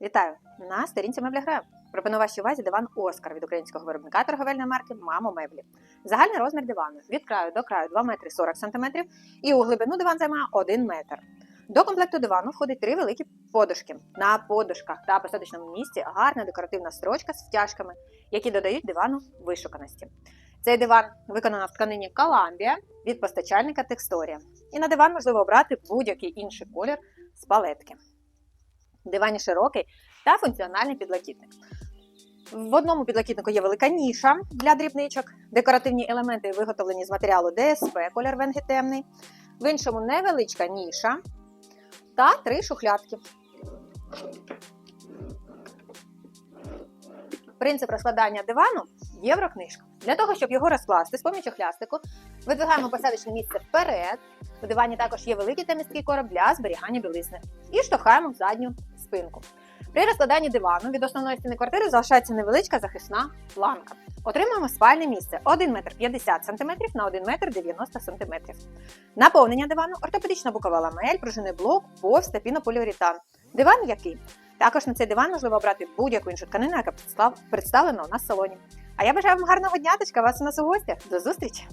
Вітаю! На сторінці Мебляграю. Пропоную вашій увазі диван Оскар від українського виробника торговельної марки Мамо Меблі. Загальний розмір дивану від краю до краю 2 метри 40 см і у глибину диван займає 1 метр. До комплекту дивану входить три великі подушки. На подушках та посадочному місці гарна декоративна строчка з втяжками, які додають дивану вишуканості. Цей диван виконано в тканині Коламбія від постачальника Тексторія. І на диван можливо обрати будь-який інший колір з палетки. Дивані широкий та функціональний підлокітник. В одному підлокітнику є велика ніша для дрібничок, декоративні елементи виготовлені з матеріалу ДСП, колір венги темний. В іншому невеличка ніша та три шухлядки. Принцип розкладання дивану єврокнижка. Для того, щоб його розкласти з помічю хлястику, видвигаємо посадочне місце вперед. У дивані також є великий та місткий короб для зберігання білизни. І штовхаємо в задню спинку. При розкладанні дивану від основної стіни квартири залишається невеличка захисна планка. Отримуємо спальне місце 1 метр 50 см на 1 метр 90 см. Наповнення дивану ортопедична бокова ламель, пружинний блок, повз та пінополіуретан. Диван м'який. Також на цей диван можливо обрати будь-яку іншу тканину, яка представлена у нас в салоні. А я бажаю вам гарного дня, вас у нас у гостях. До зустрічі!